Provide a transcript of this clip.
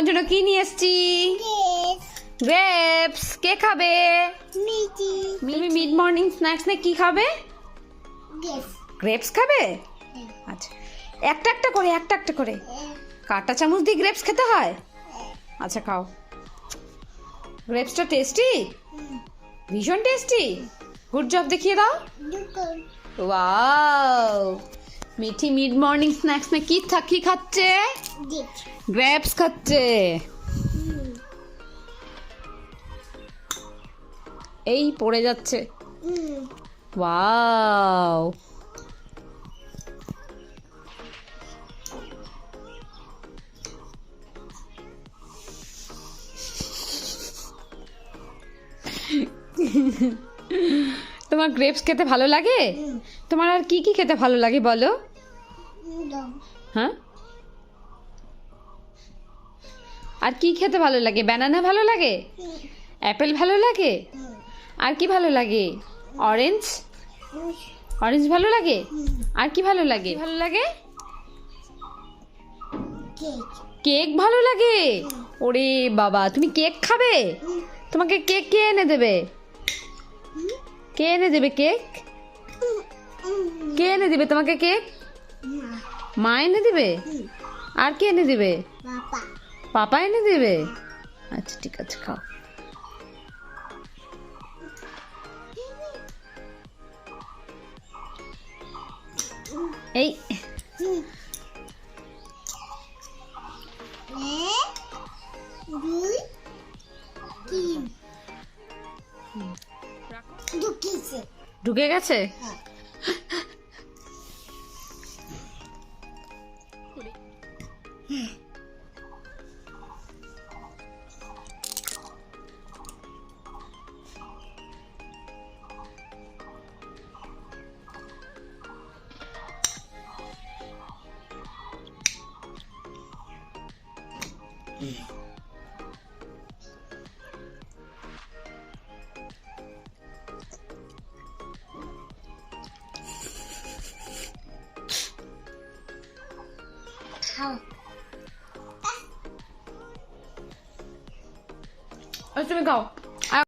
তোমার জন্য কি নিয়ে এসছি? গ্রেপস কে খাবে? তুমি মিড মর্নিং স্ন্যাক্স নে কি খাবে? গ্রেপস খাবে? আচ্ছা একটা একটা করে একটা একটা করে। কাঁটা চামচ দিয়ে গ্রেপস খেতে হয়? আচ্ছা খাও। গ্রেপসটা টেস্টি ভীষণ টেস্টি গুড জব দেখিয়ে দাও। Wow Mithi mid morning snacks না কি থা কি খাচ্ছে? গ্রেপস খাচ্ছে। এই পড়ে যাচ্ছে। ওয়াও। তোমার গ্রেপস খেতে ভালো লাগে? তোমার আর কি কি খেতে ভালো লাগে বলো? হ্যাঁ? আর কি খেতে ভালো লাগে? ব্যানানা ভালো লাগে? অ্যাপেল ভালো লাগে? আর কি ভালো লাগে? অরেঞ্জ অরেঞ্জ ভালো লাগে? আর কি ভালো লাগে? ভালো লাগে? কেক কেক ভালো লাগে? ওরে বাবা তুমি কেক খাবে? তোমাকে কেক কে এনে দেবে? কে এনে দেবে কেক কে এনে দেবে তোমাকে কেক মা এনে দিবে? আর কে এনে দেবে? পাপা এনে দেবে? আচ্ছা ঠিক আছে খাও। এই। ঢুকে দুই 嗯。嗯。好。ঢুকে গেছে খাও আচ্ছা তুমি খাও